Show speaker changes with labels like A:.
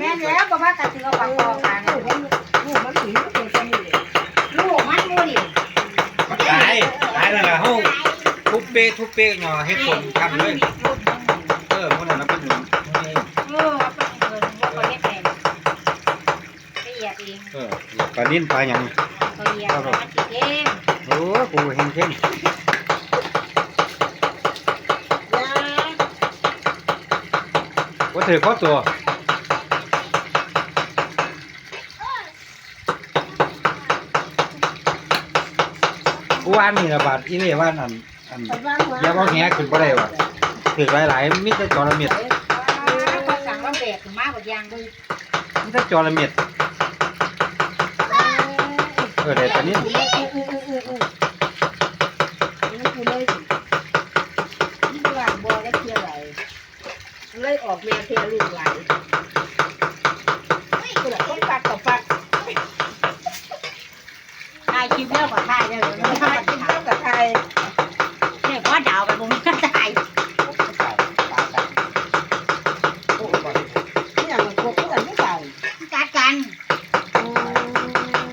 A: แม่แล้วก็ว่ากระตือปากคอกัน
B: ลูกมันถือเป็นสนิท
A: ลูกมันมูดิ
C: ตายตายแล้วล่ะเฮาทุบเป้ทุบเป้หน่อให้คนทำเลยเออพวกนั้นเราเป็นหนึ่ง
A: เออปลาดิ้นปลาอย่าง
C: ปลา
A: เยียบปลาจีเก้ง
C: โอ้กูเห็นเข้ม ว่าถือข้อตัวกูว่านนี่ละบาทอีเล่ว่านอันอันอย่าบอกแหขึ้นบ่ได้ว่ะถือหลายๆมีแต่จอระเม็ด
A: เขาสั่งว่าเบรกถึงมากกว่ายางเลย
C: มีแต่จอระเม็ดเออได้ปลานิ่
B: เลยออกแม่เทลูกไหลคุะคนปักกับปัก
A: ถ่ายคลิปแล้วก็ถ่ายได้เลยถ่ายคลิปแล้วก
B: ็
A: ถ่าย